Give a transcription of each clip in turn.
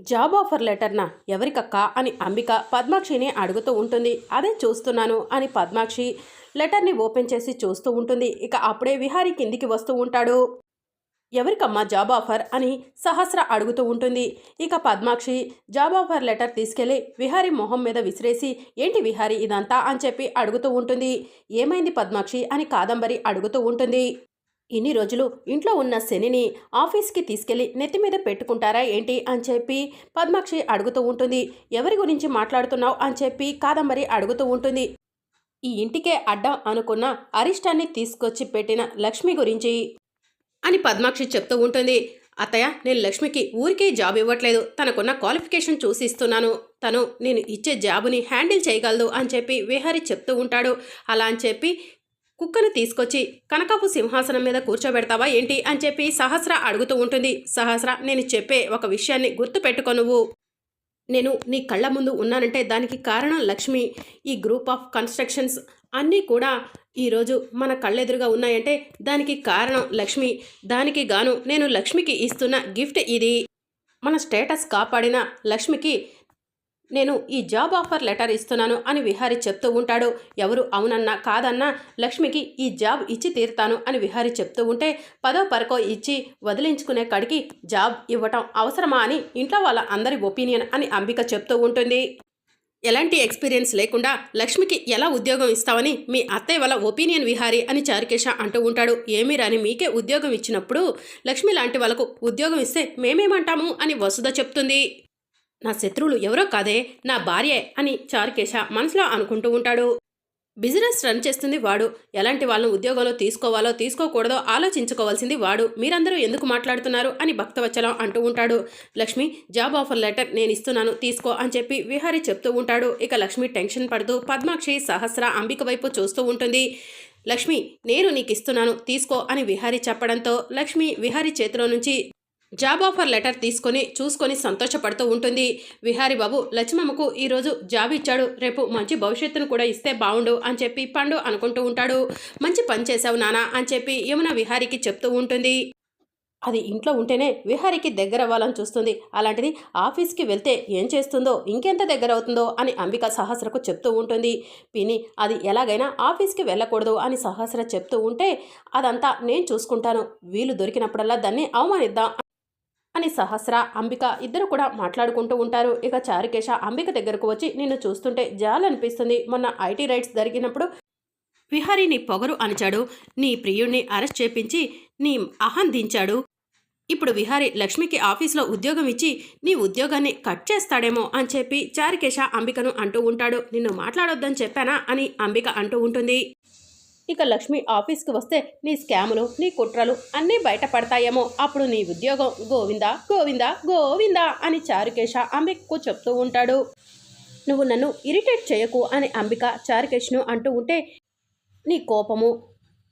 Job offer లెటర్నా? ఎవరికక్క? అని అంబిక పద్మాక్షిని అడుగుతూ ఉంటుంది. అదే చూస్తున్నాను అని పద్మాక్షి లెటర్ని ఓపెన్ చేసి చూస్తూ ఉంటుంది. ఇక అప్పుడే విహారీ కిందికి వస్తూ ఉంటాడు. ఎవరికమ్మా జాబ్ ఆఫర్ అని సహస్ర అడుగుతూ ఉంటుంది. ఇక పద్మాక్షి జాబ్ ఆఫర్ లెటర్ తీసుకెళ్ళి విహారి మొహం మీద విసిరేసి ఏంటి విహారీ ఇదంతా? అని చెప్పి అడుగుతూ ఉంటుంది. ఏమైంది పద్మాక్షి అని కాదంబరి అడుగుతూ ఉంటుంది. ఇన్ని రోజులు ఇంట్లో ఉన్న శనిని ఆఫీస్కి తీసుకెళ్ళి నెత్తి మీద పెట్టుకుంటారా ఏంటి అని చెప్పి పద్మాక్షి అడుగుతూ ఉంటుంది. ఎవరి గురించి మాట్లాడుతున్నావు అని చెప్పి కాదంబరి అడుగుతూ ఉంటుంది. ఈ ఇంటికే అడ్డం అనుకున్న అరిష్టాన్ని తీసుకొచ్చి పెట్టిన లక్ష్మి గురించి అని పద్మాక్షి చెప్తూ ఉంటుంది. అత్తయ్య నేను లక్ష్మికి ఊరికే జాబ్ ఇవ్వట్లేదు. తనకున్న క్వాలిఫికేషన్ చూసి ఇస్తున్నాను తను నేను ఇచ్చే జాబుని హ్యాండిల్ చేయగలదు అని చెప్పి విహారి చెప్తూ ఉంటాడు. అలా అని చెప్పి కుక్కను తీసుకొచ్చి కనకపు సింహాసనం మీద కూర్చోబెడతావా ఏంటి అని చెప్పి సహస్ర అడుగుతూ ఉంటుంది. సహస్ర నేను చెప్పే ఒక విషయాన్ని గుర్తుపెట్టుకో నువ్వు. నేను నీ కళ్ళ ముందు ఉన్నానంటే దానికి కారణం లక్ష్మి. ఈ గ్రూప్ ఆఫ్ కన్స్ట్రక్షన్స్ అన్నీ కూడా ఈరోజు మన కళ్ళెదురుగా ఉన్నాయంటే దానికి కారణం లక్ష్మి. దానికి గాను నేను లక్ష్మికి ఇస్తున్న గిఫ్ట్ ఇది. మన స్టేటస్ కాపాడిన లక్ష్మికి నేను ఈ జాబ్ ఆఫర్ లెటర్ ఇస్తున్నాను అని విహారి చెప్తూ ఉంటాడు. ఎవరు అవునన్నా కాదన్నా లక్ష్మికి ఈ జాబ్ ఇచ్చి తీరుతాను అని విహారి చెప్తూ ఉంటే పదో పరకో ఇచ్చి వదిలించుకునే కడికి జాబ్ ఇవ్వటం అవసరమా అని ఇంట్లో వాళ్ళ అందరి ఒపీనియన్ అని అంబిక చెప్తూ ఉంటుంది. ఎలాంటి ఎక్స్పీరియన్స్ లేకుండా లక్ష్మికి ఎలా ఉద్యోగం ఇస్తావని మీ అత్తయ్య వల్ల ఒపీనియన్ విహారి అని చారుకేశ అంటూ ఉంటాడు. ఏమీ రాని మీకే ఉద్యోగం ఇచ్చినప్పుడు లక్ష్మి లాంటి వాళ్ళకు ఉద్యోగం ఇస్తే మేమేమంటాము అని వసుధ చెప్తుంది. నా శత్రువులు ఎవరో కాదే నా భార్యే అని చారుకేశ మనసులో అనుకుంటూ ఉంటాడు. బిజినెస్ రన్ చేస్తుంది వాడు. ఎలాంటి వాళ్ళని ఉద్యోగంలో తీసుకోవాలో తీసుకోకూడదో ఆలోచించుకోవాల్సింది వాడు. మీరందరూ ఎందుకు మాట్లాడుతున్నారు అని భక్తవచ్చలం అంటూ ఉంటాడు. లక్ష్మి జాబ్ ఆఫర్ లెటర్ నేను ఇస్తున్నాను తీసుకో అని చెప్పి విహారి చెప్తూ ఉంటాడు. ఇక లక్ష్మి టెన్షన్ పడుతూ పద్మాక్షి సహస్ర అంబిక వైపు చూస్తూ ఉంటుంది. లక్ష్మి నేను నీకు ఇస్తున్నాను తీసుకో అని విహారి చెప్పడంతో లక్ష్మి విహారి చేతిలో నుంచి జాబ్ ఆఫర్ లెటర్ తీసుకొని చూసుకొని సంతోషపడుతూ ఉంటుంది. విహారీబాబు లక్ష్మమ్మకు ఈరోజు జాబ్ ఇచ్చాడు. రేపు మంచి భవిష్యత్తును కూడా ఇస్తే బాగుండు అని చెప్పి పండు అనుకుంటూ ఉంటాడు. మంచి పని చేశావు నానా అని చెప్పి యమున విహారీకి చెప్తూ ఉంటుంది. అది ఇంట్లో ఉంటేనే విహారీకి దగ్గర అవ్వాలని చూస్తుంది. అలాంటిది ఆఫీస్కి వెళ్తే ఏం చేస్తుందో ఇంకెంత దగ్గర అవుతుందో అని అంబిక సహస్రకు చెప్తూ ఉంటుంది. పిని అది ఎలాగైనా ఆఫీస్కి వెళ్ళకూడదు అని సహస్ర చెప్తూ ఉంటే అదంతా నేను చూసుకుంటాను. వీలు దొరికినప్పుడల్లా దాన్ని అవమానిద్దాం అని సహస్ర అంబిక ఇద్దరు కూడా మాట్లాడుకుంటూ ఉంటారు. ఇక చారుకేశ అంబిక దగ్గరకు వచ్చి నిన్ను చూస్తుంటే జాలనిపిస్తుంది. మొన్న ఐటీ రైట్స్ జరిగినప్పుడు విహారీని పొగరు అనిచాడు నీ ప్రియుణ్ణి అరెస్ట్ చేపించి నీ అహం దించాడు. ఇప్పుడు విహారీ లక్ష్మికి ఆఫీస్లో ఉద్యోగం ఇచ్చి నీ ఉద్యోగాన్ని కట్ చేస్తాడేమో అని చెప్పి చారికేశ అంబికను అంటూ ఉంటాడు. నిన్ను మాట్లాడొద్దని చెప్పానా అని అంబిక అంటూ ఉంటుంది. ఇక లక్ష్మి ఆఫీస్కి వస్తే నీ స్కాములు నీ కుట్రలు అన్నీ బయటపడతాయేమో. అప్పుడు నీ ఉద్యోగం గోవిందా? గోవిందా? గోవిందా? అని చారుకేశ అంబికకు చెప్తూ ఉంటాడు. నువ్వు నన్ను ఇరిటేట్ చేయకు అని అంబిక చారుకేష్ను అంటూ ఉంటే నీ కోపము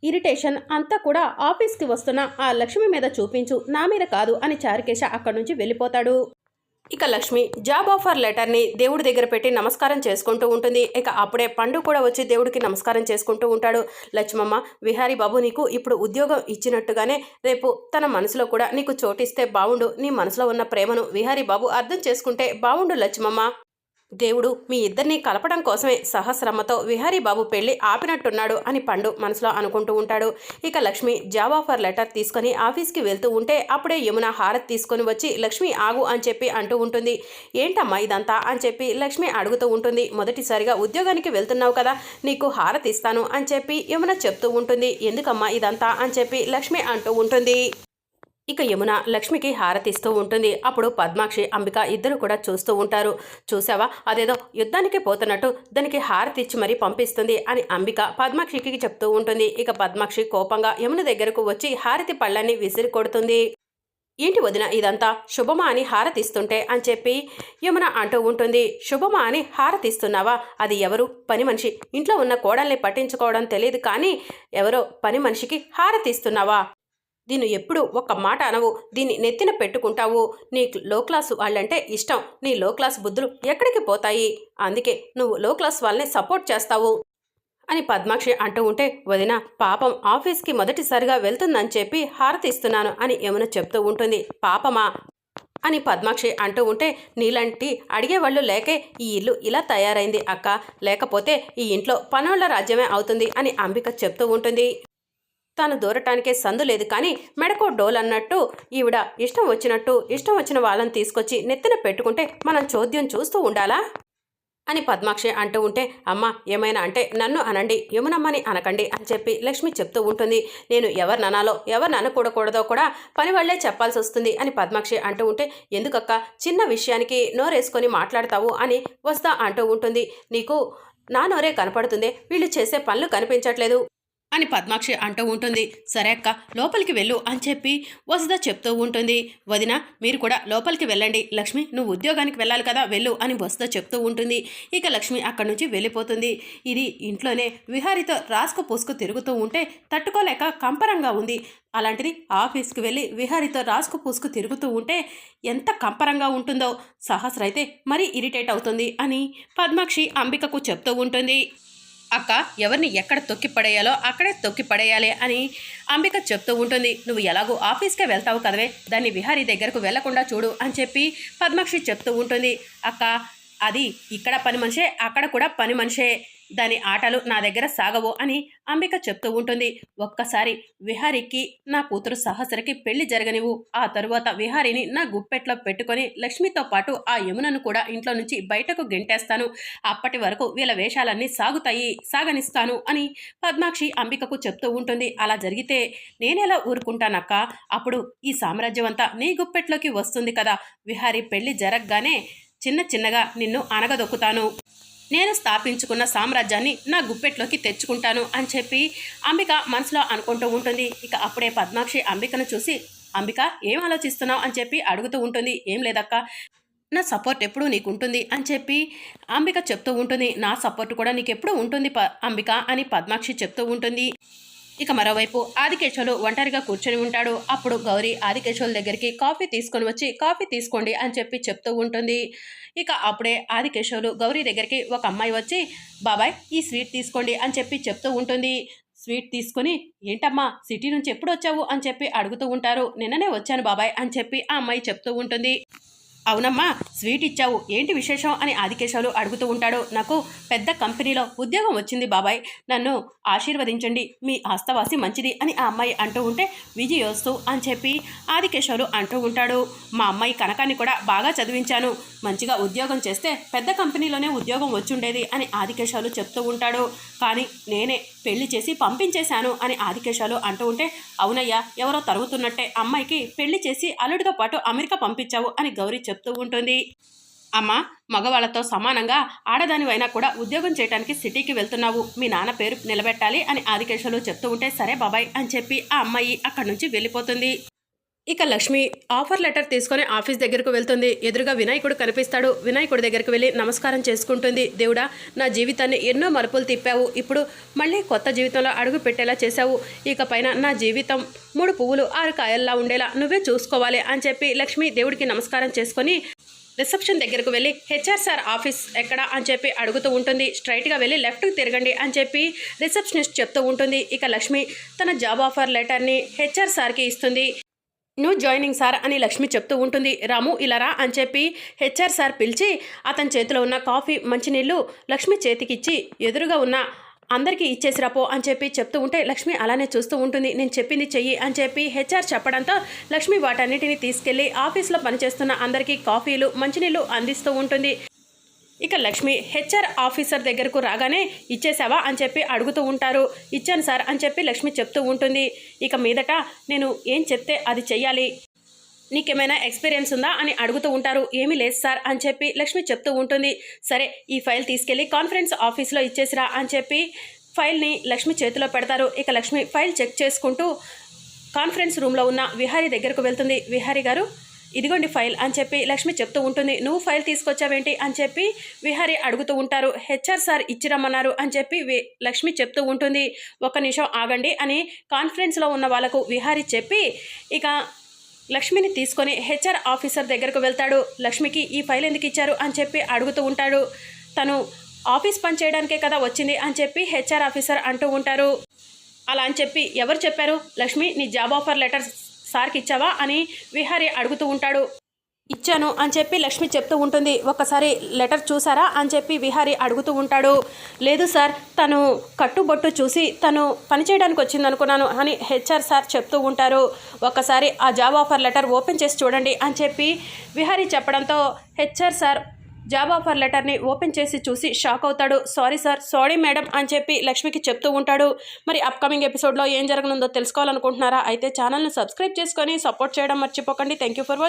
ఇరిటేషన్ అంతా కూడా ఆఫీస్కి వస్తున్న ఆ లక్ష్మి మీద చూపించు నా మీద కాదు అని చారుకేశ అక్కడి నుంచి వెళ్ళిపోతాడు. ఇక లక్ష్మి జాబ్ ఆఫర్ లెటర్ని దేవుడి దగ్గర పెట్టి నమస్కారం చేసుకుంటూ ఉంటుంది. ఇక అప్పుడే పండు కూడా వచ్చి దేవుడికి నమస్కారం చేసుకుంటూ ఉంటాడు. లక్ష్మమ్మ విహారీ బాబు నీకు ఇప్పుడు ఉద్యోగం ఇచ్చినట్టుగానే రేపు తన మనసులో కూడా నీకు చోటిస్తే బావుండు. నీ మనసులో ఉన్న ప్రేమను విహారీ బాబు అర్థం చేసుకుంటే బావుండు లక్ష్మమ్మ. దేవుడు మీ ఇద్దరిని కలపడం కోసమే సహస్రమ్మతో విహారీబాబు పెళ్ళి ఆపినట్టున్నాడు అని పండు మనసులో అనుకుంటూ ఉంటాడు. ఇక లక్ష్మి జాబ్ ఆఫర్ లెటర్ తీసుకొని ఆఫీస్కి వెళ్తూ ఉంటే అప్పుడే యమున హారతి తీసుకొని వచ్చి లక్ష్మి ఆగు అని చెప్పి అంటూ ఉంటుంది. ఏంటమ్మా ఇదంతా అని చెప్పి లక్ష్మి అడుగుతూ ఉంటుంది. మొదటిసారిగా ఉద్యోగానికి వెళ్తున్నావు కదా నీకు హారతి ఇస్తాను అని చెప్పి యమున చెప్తూ ఉంటుంది. ఎందుకమ్మా ఇదంతా అని చెప్పి లక్ష్మి అంటూ ఉంటుంది. ఇక యమున లక్ష్మికి హారతిస్తూ ఉంటుంది. అప్పుడు పద్మాక్షి అంబిక ఇద్దరు కూడా చూస్తూ ఉంటారు. చూసావా అదేదో యుద్ధానికి పోతున్నట్టు దానికి హారతి ఇచ్చి మరీ పంపిస్తుంది అని అంబిక పద్మాక్షికి చెప్తూ ఉంటుంది. ఇక పద్మాక్షి కోపంగా యమున దగ్గరకు వచ్చి హారతి పళ్ళని విసిరి కొడుతుంది. ఏంటి వదిన ఇదంతా? శుభమా అని హారతిస్తుంటే అని చెప్పి యమున అంటూ ఉంటుంది. శుభమా అని హారతిస్తున్నావా అది ఎవరు? పని మనిషి. ఇంట్లో ఉన్న కోడల్ని పట్టించుకోవడం తెలియదు కానీ ఎవరో పని మనిషికి హారతిస్తున్నావా దీన్ని ఎప్పుడు ఒక మాట అనవు. దీన్ని నెత్తిన పెట్టుకుంటావు. నీ లో క్లాస్ వాళ్ళంటే ఇష్టం. నీ లో క్లాస్ బుద్ధులు ఎక్కడికి పోతాయి? అందుకే నువ్వు లో క్లాస్ వాళ్ళని సపోర్ట్ చేస్తావు. అని పద్మాక్షి అంటూ ఉంటే వదిన పాపం ఆఫీస్కి మొదటిసారిగా వెళ్తుందని చెప్పి హారతి ఇస్తున్నాను అని యమున చెప్తూ ఉంటుంది. పాపమా? అని పద్మాక్షి అంటూ ఉంటే నీలాంటి అడిగేవాళ్ళు లేకే ఈ ఇల్లు ఇలా తయారైంది అక్క. లేకపోతే ఈ ఇంట్లో పనోళ్ళ రాజ్యమే అవుతుంది అని అంబిక చెప్తూ ఉంటుంది. తాను దూరటానికే సందు లేదు కానీ మెడకో డోల్ అన్నట్టు ఈవిడ ఇష్టం వచ్చినట్టు ఇష్టం వచ్చిన వాళ్ళని తీసుకొచ్చి నెత్తిన పెట్టుకుంటే మనం చోద్యం చూస్తూ ఉండాలా? అని పద్మాక్షి అంటూ ఉంటే అమ్మ ఏమైనా అంటే నన్ను అనండి యమునమ్మని అనకండి అని చెప్పి లక్ష్మి చెప్తూ ఉంటుంది. నేను ఎవరిని అనాలో ఎవరిని అనకూడకూడదో కూడా పని వాళ్ళే చెప్పాల్సి వస్తుంది అని పద్మాక్షి అంటూ ఉంటే ఎందుకక్క చిన్న విషయానికి నోరేసుకొని మాట్లాడతావు అని వస్తా అంటూ ఉంటుంది. నీకు నా నోరే కనపడుతుంది వీళ్ళు చేసే పనులు కనిపించట్లేదు. అని పద్మాక్షి అంటూ ఉంటుంది. సరే అక్క లోపలికి వెళ్ళు అని చెప్పి వసుధ చెప్తూ ఉంటుంది. వదిన మీరు కూడా లోపలికి వెళ్ళండి. లక్ష్మి నువ్వు ఉద్యోగానికి వెళ్ళాలి కదా వెళ్ళు అని వసుధ చెప్తూ ఉంటుంది. ఇక లక్ష్మి అక్కడి నుంచి వెళ్ళిపోతుంది. ఇది ఇంట్లోనే విహారితో రాసుకు పూసుకు తిరుగుతూ ఉంటే తట్టుకోలేక కంపరంగా ఉంది. అలాంటిది ఆఫీస్కి వెళ్ళి విహారితో రాసుకు పూసుకు తిరుగుతూ ఉంటే ఎంత కంపరంగా ఉంటుందో సహస్ర అయితే మరీ ఇరిటేట్ అవుతుంది అని పద్మాక్షి అంబికకు చెప్తూ ఉంటుంది. అక్క ఎవరిని ఎక్కడ తొక్కి పడేయాలో అక్కడే తొక్కి పడేయాలి అని అంబిక చెప్తూ ఉంటుంది. నువ్వు ఎలాగో ఆఫీస్కే వెళ్తావు కదవే దాన్ని విహారీ దగ్గరకు వెళ్ళకుండా చూడు అని చెప్పి పద్మాక్షి చెప్తూ ఉంటుంది. అక్క అది ఇక్కడ పని మనిషే అక్కడ కూడా పని మనిషే. దాని ఆటలు నా దగ్గర సాగవు అని అంబిక చెప్తూ ఉంటుంది. ఒక్కసారి విహారీకి నా కూతురు సహస్రకి పెళ్ళి జరగనివు ఆ తరువాత విహారీని నా గుప్పెట్లో పెట్టుకొని లక్ష్మితో పాటు ఆ యమునను కూడా ఇంట్లో నుంచి బయటకు గెంటేస్తాను. అప్పటి వరకు వీళ్ళ వేషాలన్నీ సాగుతాయి సాగనిస్తాను అని పద్మాక్షి అంబికకు చెప్తూ ఉంటుంది. అలా జరిగితే నేనెలా ఊరుకుంటానక్క? అప్పుడు ఈ సామ్రాజ్యం అంతా నీ గుప్పెట్లోకి వస్తుంది కదా. విహారీ పెళ్ళి జరగగానే చిన్న చిన్నగా నిన్ను అనగదొక్కుతాను నేను స్థాపించుకున్న సామ్రాజ్యాన్ని నా గుప్పెట్లోకి తెచ్చుకుంటాను అని చెప్పి అంబిక మనసులో అనుకుంటూ ఉంటుంది. ఇక అప్పుడే పద్మాక్షి అంబికను చూసి అంబిక ఏం ఆలోచిస్తున్నావు? అని చెప్పి అడుగుతూ ఉంటుంది. ఏం లేదక్క నా సపోర్ట్ ఎప్పుడు నీకు ఉంటుంది అని చెప్పి అంబిక చెప్తూ ఉంటుంది. నా సపోర్ట్ కూడా నీకు ఎప్పుడు ఉంటుంది ప అంబిక అని పద్మాక్షి చెప్తూ ఉంటుంది. ఇక మరోవైపు ఆదికేశవులు ఒంటరిగా కూర్చొని ఉంటాడు. అప్పుడు గౌరీ ఆదికేశవుల దగ్గరికి కాఫీ తీసుకొని వచ్చి కాఫీ తీసుకోండి అని చెప్పి చెప్తూ ఉంటుంది. ఇక అప్పుడే ఆదికేశవులు గౌరీ దగ్గరికి ఒక అమ్మాయి వచ్చి బాబాయ్ ఈ స్వీట్ తీసుకోండి అని చెప్పి చెప్తూ ఉంటుంది. స్వీట్ తీసుకొని? ఏంటమ్మా సిటీ నుంచి ఎప్పుడు వచ్చావు? అని చెప్పి అడుగుతూ ఉంటారు. నిన్ననే వచ్చాను బాబాయ్ అని చెప్పి ఆ అమ్మాయి చెప్తూ ఉంటుంది. అవునమ్మా స్వీట్ ఇచ్చావు. ఏంటి విశేషం అని ఆదికేశాలు అడుగుతూ ఉంటాడు. నాకు పెద్ద కంపెనీలో ఉద్యోగం వచ్చింది బాబాయ్. నన్ను ఆశీర్వదించండి. మీ ఆస్తవాసి మంచిది అని ఆ అమ్మాయి అంటూ ఉంటే విజయోస్తు అని చెప్పి ఆదికేశాలు అంటూ ఉంటాడు. మా అమ్మాయి కనకాన్ని కూడా బాగా చదివించాను. మంచిగా ఉద్యోగం చేస్తే పెద్ద కంపెనీలోనే ఉద్యోగం వచ్చుండేది అని ఆదికేశాలు చెప్తూ ఉంటాడు. కానీ నేనే పెళ్ళి చేసి పంపించేశాను అని ఆదికేశాలు అంటూ ఉంటే అవునయ్యా ఎవరో తరుగుతున్నట్టే అమ్మాయికి పెళ్ళి చేసి అల్లుడితో పాటు అమెరికా పంపించావు అని గౌరీ చెప్తూ చెప్తూ ఉంటుంది. అమ్మ మగవాళ్ళతో సమానంగా ఆడదానివైనా కూడా ఉద్యోగం చేయడానికి సిటీకి వెళ్తున్నావు. మీ నాన్న పేరు నిలబెట్టాలి అని ఆదికేశవులు చెప్తూ ఉంటే సరే బాబాయ్ అని చెప్పి ఆ అమ్మాయి అక్కడి నుంచి వెళ్ళిపోతుంది. ఇక లక్ష్మి ఆఫర్ లెటర్ తీసుకొని ఆఫీస్ దగ్గరకు వెళ్తుంది. ఎదురుగా వినాయకుడు కనిపిస్తాడు. వినాయకుడి దగ్గరికి వెళ్ళి నమస్కారం చేసుకుంటుంది. దేవుడా నా జీవితాన్ని ఎన్నో మలుపులు తిప్పావు. ఇప్పుడు మళ్ళీ కొత్త జీవితంలో అడుగు పెట్టేలా చేశావు. ఇక పైన నా జీవితం మూడు పువ్వులు ఆరు కాయల్లా ఉండేలా నువ్వే చూసుకోవాలి అని చెప్పి లక్ష్మి దేవుడికి నమస్కారం చేసుకొని రిసెప్షన్ దగ్గరకు వెళ్ళి హెచ్ఆర్ సార్ ఆఫీస్ ఎక్కడ అని చెప్పి అడుగుతూ ఉంటుంది. స్ట్రైట్గా వెళ్ళి లెఫ్ట్కి తిరగండి అని చెప్పి రిసెప్షనిస్ట్ చెప్తూ ఉంటుంది. ఇక లక్ష్మి తన జాబ్ ఆఫర్ లెటర్ని హెచ్ఆర్ సార్కి ఇస్తుంది. న్యూ జాయినింగ్ సార్ అని లక్ష్మి చెప్తూ ఉంటుంది. రాము ఇలా రా అని చెప్పి హెచ్ఆర్ సార్ పిలిచి అతని చేతిలో ఉన్న కాఫీ మంచినీళ్ళు లక్ష్మి చేతికిచ్చి ఎదురుగా ఉన్న అందరికీ ఇచ్చేసిరాపో అని చెప్పి చెప్తూ ఉంటే లక్ష్మి అలానే చూస్తూ ఉంటుంది. నేను చెప్పింది చెయ్యి అని చెప్పి హెచ్ఆర్ చెప్పడంతో లక్ష్మి వాటన్నిటిని తీసుకెళ్ళి ఆఫీస్లో పనిచేస్తున్న అందరికీ కాఫీలు మంచినీళ్ళు అందిస్తూ ఉంటుంది. ఇక లక్ష్మి హెచ్ఆర్ ఆఫీసర్ దగ్గరకు రాగానే ఇచ్చేసావా అని చెప్పి అడుగుతూ ఉంటారు. ఇచ్చాను సార్ అని చెప్పి లక్ష్మి చెప్తూ ఉంటుంది. ఇక మీదట నేను ఏం చెప్తే అది చెయ్యాలి. నీకేమైనా ఎక్స్పీరియన్స్ ఉందా అని అడుగుతూ ఉంటారు. ఏమీ లేదు సార్ అని చెప్పి లక్ష్మి చెప్తూ ఉంటుంది. సరే ఈ ఫైల్ తీసుకెళ్ళి కాన్ఫరెన్స్ ఆఫీస్లో ఇచ్చేసిరా అని చెప్పి ఫైల్ని లక్ష్మి చేతిలో పెడతారు. ఇక లక్ష్మి ఫైల్ చెక్ చేసుకుంటూ కాన్ఫరెన్స్ రూమ్లో ఉన్న విహారీ దగ్గరకు వెళ్తుంది. విహారీ గారు ఇదిగోండి ఫైల్ అని చెప్పి లక్ష్మి చెప్తూ ఉంటుంది. నువ్వు ఫైల్ తీసుకొచ్చావేంటి? అని చెప్పి విహారీ అడుగుతూ ఉంటారు. హెచ్ఆర్ సార్ ఇచ్చిరమ్మన్నారు అని చెప్పి వి- లక్ష్మి చెప్తూ ఉంటుంది. ఒక్క నిమిషం ఆగండి అని కాన్ఫరెన్స్లో ఉన్న వాళ్ళకు విహారీ చెప్పి ఇక లక్ష్మిని తీసుకొని హెచ్ఆర్ ఆఫీసర్ దగ్గరకు వెళ్తాడు. లక్ష్మికి ఈ ఫైల్ ఎందుకు ఇచ్చారు? అని చెప్పి అడుగుతూ ఉంటాడు. తను ఆఫీస్ పని చేయడానికే కదా వచ్చింది అని చెప్పి హెచ్ఆర్ ఆఫీసర్ అంటూ ఉంటారు. అలా అని చెప్పి ఎవరు చెప్పారు? లక్ష్మి నీ జాబ్ ఆఫర్ లెటర్స్ సార్కి ఇచ్చావా అని విహారి అడుగుతూ ఉంటాడు. ఇచ్చాను అని చెప్పి లక్ష్మి చెప్తూ ఉంటుంది. ఒక్కసారి లెటర్ చూసారా అని చెప్పి విహారీ అడుగుతూ ఉంటాడు. లేదు సార్ తను కట్టుబొట్టు చూసి తను పని చేయడానికి వచ్చింది అనుకున్నాను అని హెచ్ఆర్ సార్ చెప్తూ ఉంటారు. ఒక్కసారి ఆ జాబ్ ఆఫర్ లెటర్ ఓపెన్ చేసి చూడండి అని చెప్పి విహారీ చెప్పడంతో హెచ్ఆర్ సార్ జాబ్ ఆఫర్ లెటర్ని ఓపెన్ చేసి చూసి షాక్ అవుతాడు. సారీ సార్ సారీ మేడం అని చెప్పి లక్ష్మికి చెప్తూ ఉంటాడు. మరి అప్కమింగ్ ఎపిసోడ్లో ఏం జరగనుందో తెలుసుకోవాలనుకుంటున్నారా? అయితే ఛానల్ని సబ్స్క్రైబ్ చేసుకొని సపోర్ట్ చేయడం మర్చిపోకండి. Thank you for watch.